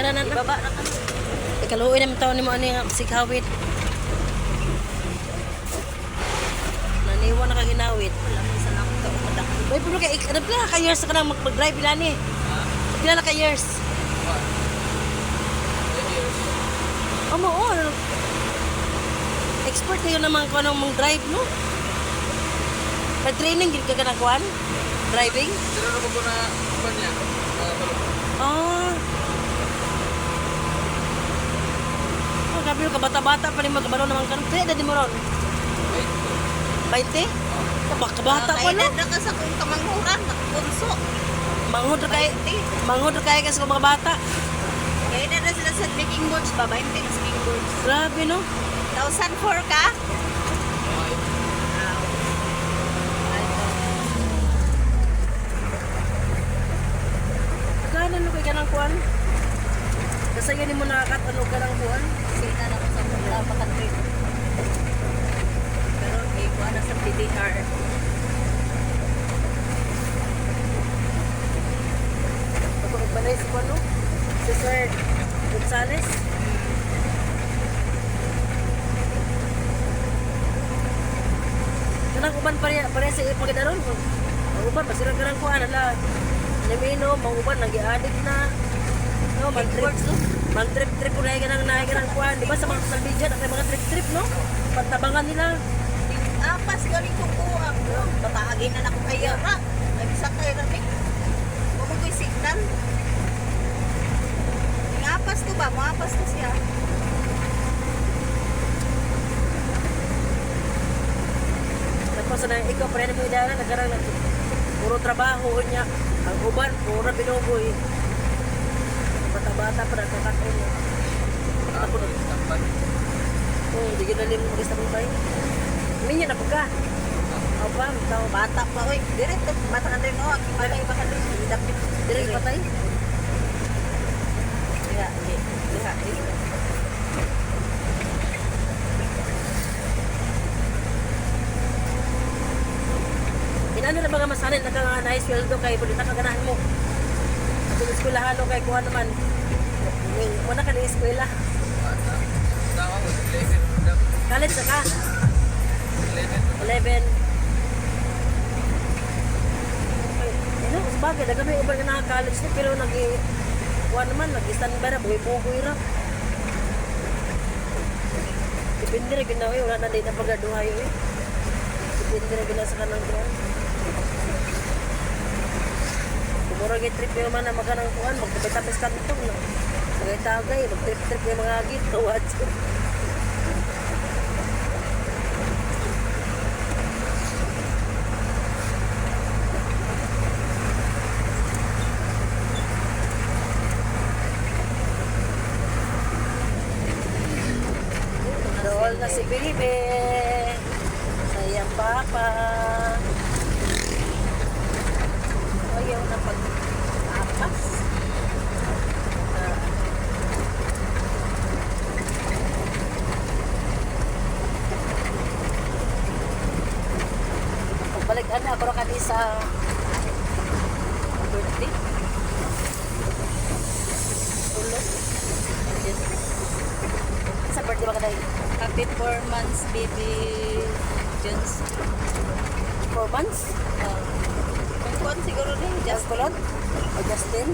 Kaya na na. Na ka. Ikaluoy naman taon ni mo ani nga sighawit. Naniwa na kaginawit. May pulo kay ano pila ka years ka nang mag-drive pila ni. Pila na ka years. Amo oh. Expert kayo naman ko anong mong drive no. Pag training gid ka kanang kuan? Driving? Sino na ko na ba niya? Mga balok. Ah. Oh, gabi ka bata-bata pa rin magkabalo naman ka. Kaya dadi mo ron. 20? Kabak kabata pa no. Kainad na sa kung kamanghuran. Nakunso. Manghod ra kay manghod ra kay kasi mga bata. Kainad na sila sa speaking boards pa. 20 na speaking boards. Grabe no. 1,004 ka? Kanan no kay kanang kuan. Kasi yun mo nakakat ano kanang kuan. Sina na ko sa mga pakantri. Pero eh, kuha na sa PDR. Ako nagbalay si kuan no. Si Sir Gonzales. Kanang uban pa rin, pa rin sa ipagdaron. Ang uban, masirang kanang kuan. Ala, namino, mga uban, nag-addict na. No, mag-trip. Mag-trip-trip po na yung kanang nahin kanang kuan. Di ba sa mga social media, nakay mga trip-trip, no? Pantabangan nila. Apas galing ko po ako. Batagin na na ko kaya ra. Nagsa kay ra ni. Mo ko signal. Ngapas to ba? Mapas to siya. Tapos na ikaw pa rin mo idara, nagkarang nag puro trabaho niya. Ang uban, puro binuboy. Bata-bata pa nagkakaroon niya. Ako na istampan. Oh, hindi ka nalim mag-isa mong tayo. Minyo na pagka. O ba, tao ba? Bata pa oy. Diretto bata ka din oh. Kimala iba ka din. Dapit. Dire patay. Diha, di. Diha, di. Inano na ba nga masanay na ka nga na sweldo kay bulita ka ganahan mo. Kung eskwelahan o kay kuha naman. Wala ka na eskwela. Bata. Tawa mo, 11. Dapat College na ka. 11. 11. Ano, bagay, nagami uban ka na college na, pero nag kuha naman, nag-standby na, buhay-buhay ra. Depende rin ginawa wala na din na pagaduhay eh. Depende rin ginawa sa kanang kuhan. Kumurang trip yung man na maganang kuhan, magkabitapis ka nito. No? Tagay-tagay, mag-trip-trip yung mga agit, tawad. Doon na si Bibi. Sayang papa. Na ako ra sa birthday. Ulo. Sa birthday ba ka dahil? Happy 4 months, baby Jones. Four months? Uh, kung kuwan siguro din, Just kulot? O Justin?